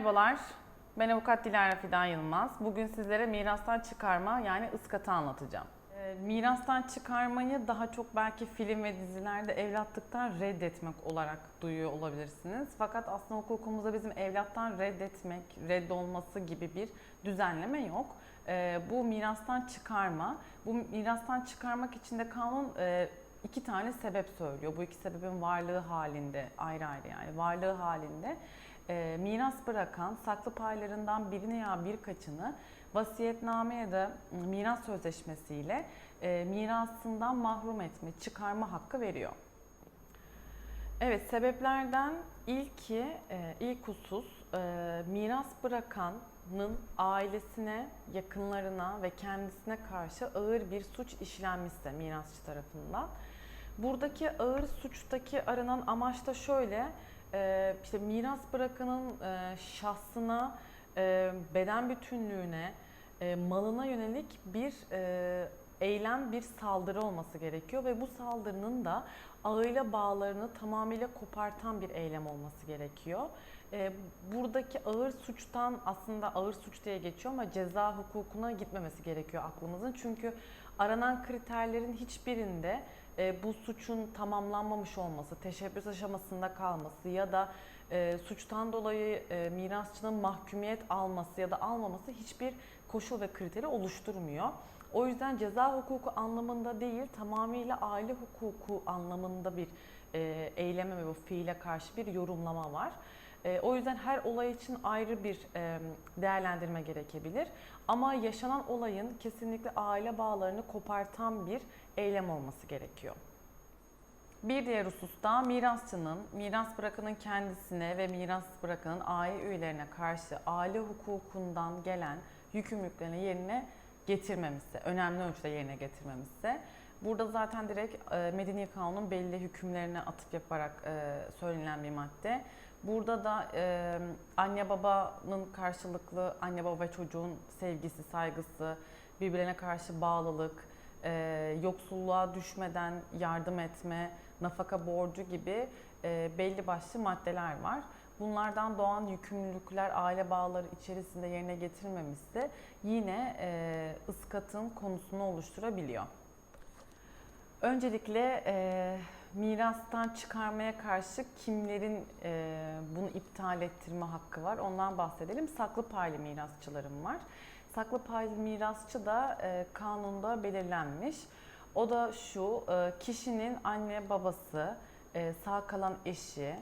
Merhabalar, ben avukat Dilara Fidan Yılmaz. Bugün sizlere mirastan çıkarma yani ıskatı anlatacağım. Ee, Mirastan çıkarmayı daha çok belki film ve dizilerde evlatlıktan reddetmek olarak duyuyor olabilirsiniz. Fakat aslında hukukumuzda bizim evlattan reddetmek, reddolması gibi bir düzenleme yok. Ee, Bu mirastan çıkarma, bu mirastan çıkarmak için de kanun e, iki tane sebep söylüyor. Bu iki sebebin varlığı halinde, ayrı ayrı yani varlığı halinde e, miras bırakan saklı paylarından birini ya birkaçını vasiyetname ya da miras sözleşmesiyle e, mirasından mahrum etme, çıkarma hakkı veriyor. Evet, sebeplerden ilki, e, ilk husus e, miras bırakanın ailesine, yakınlarına ve kendisine karşı ağır bir suç işlenmişse mirasçı tarafından. Buradaki ağır suçtaki aranan amaç da şöyle, e, işte miras bırakanın e, şahsına, e, beden bütünlüğüne, e, malına yönelik bir e, eylem, bir saldırı olması gerekiyor ve bu saldırının da aile bağlarını tamamıyla kopartan bir eylem olması gerekiyor. E, buradaki ağır suçtan aslında ağır suç diye geçiyor ama ceza hukukuna gitmemesi gerekiyor aklımızın. Çünkü aranan kriterlerin hiçbirinde e, bu suçun tamamlanmamış olması, teşebbüs aşamasında kalması ya da e, suçtan dolayı e, mirasçının mahkumiyet alması ya da almaması hiçbir koşul ve kriteri oluşturmuyor. O yüzden ceza hukuku anlamında değil, tamamıyla aile hukuku anlamında bir e, eyleme ve bu fiile karşı bir yorumlama var. E, o yüzden her olay için ayrı bir e, değerlendirme gerekebilir. Ama yaşanan olayın kesinlikle aile bağlarını kopartan bir eylem olması gerekiyor. Bir diğer hususta mirasçının, miras bırakanın kendisine ve miras bırakanın aile üyelerine karşı aile hukukundan gelen yükümlülüklerini yerine getirmemesi, önemli ölçüde yerine getirmemesi. Burada zaten direkt e, Medeni Kanun'un belli hükümlerine atıp yaparak e, söylenen bir madde. Burada da e, anne babanın karşılıklı anne baba ve çocuğun sevgisi, saygısı, birbirlerine karşı bağlılık, e, yoksulluğa düşmeden yardım etme, nafaka borcu gibi e, belli başlı maddeler var. Bunlardan doğan yükümlülükler aile bağları içerisinde yerine getirilmemişse yine e, ıskatın konusunu oluşturabiliyor. Öncelikle e, mirastan çıkarmaya karşı kimlerin e, bunu iptal ettirme hakkı var ondan bahsedelim. Saklı paylı mirasçılarım var. Saklı paylı mirasçı da e, kanunda belirlenmiş. O da şu, e, kişinin anne babası, e, sağ kalan eşi,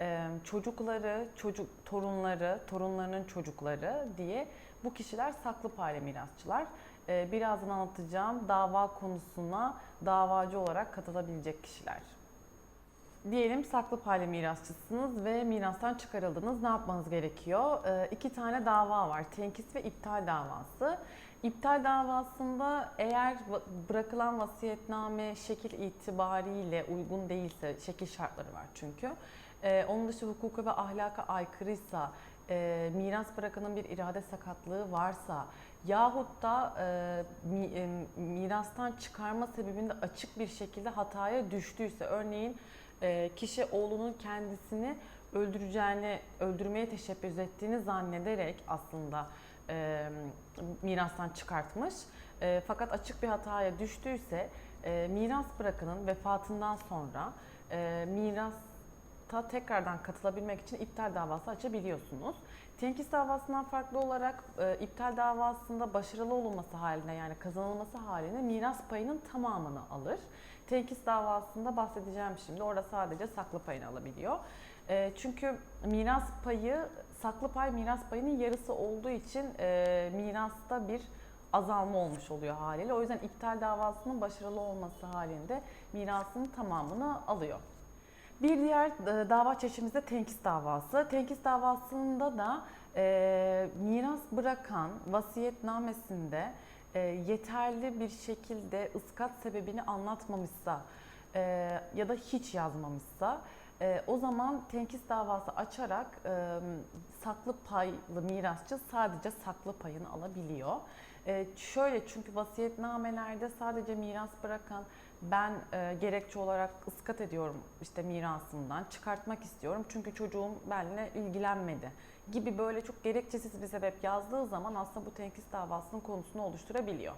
e, çocukları, çocuk torunları, torunlarının çocukları diye bu kişiler saklı paylı mirasçılar. E, birazdan anlatacağım dava konusuna davacı olarak katılabilecek kişiler. Diyelim saklı paylı mirasçısınız ve mirastan çıkarıldınız. Ne yapmanız gerekiyor? Ee, iki tane dava var. Tenkis ve iptal davası. İptal davasında eğer bırakılan vasiyetname şekil itibariyle uygun değilse, şekil şartları var çünkü. Ee, onun dışı hukuka ve ahlaka aykırıysa, e, miras bırakanın bir irade sakatlığı varsa yahut da e, mi- e, mirastan çıkarma sebebinde açık bir şekilde hataya düştüyse, örneğin e, kişi oğlunun kendisini öldüreceğini, öldürmeye teşebbüs ettiğini zannederek aslında e, mirastan çıkartmış. E, fakat açık bir hataya düştüyse e, miras bırakanın vefatından sonra e, mirasta tekrardan katılabilmek için iptal davası açabiliyorsunuz. Tenkis davasından farklı olarak e, iptal davasında başarılı olunması halinde yani kazanılması halinde miras payının tamamını alır. Tenkis davasında bahsedeceğim şimdi. Orada sadece saklı payını alabiliyor. E, çünkü miras payı, saklı pay miras payının yarısı olduğu için e, mirasta bir azalma olmuş oluyor haliyle. O yüzden iptal davasının başarılı olması halinde mirasın tamamını alıyor. Bir diğer e, dava çeşidimiz de tenkis davası. Tenkis davasında da e, miras bırakan vasiyetnamesinde e, yeterli bir şekilde ıskat sebebini anlatmamışsa e, ya da hiç yazmamışsa e, o zaman tenkis davası açarak e, saklı paylı mirasçı sadece saklı payını alabiliyor. E, şöyle çünkü vasiyetnamelerde sadece miras bırakan ben e, gerekçe olarak ıskat ediyorum işte mirasımdan çıkartmak istiyorum çünkü çocuğum benimle ilgilenmedi gibi böyle çok gerekçesiz bir sebep yazdığı zaman aslında bu tenkis davasının konusunu oluşturabiliyor.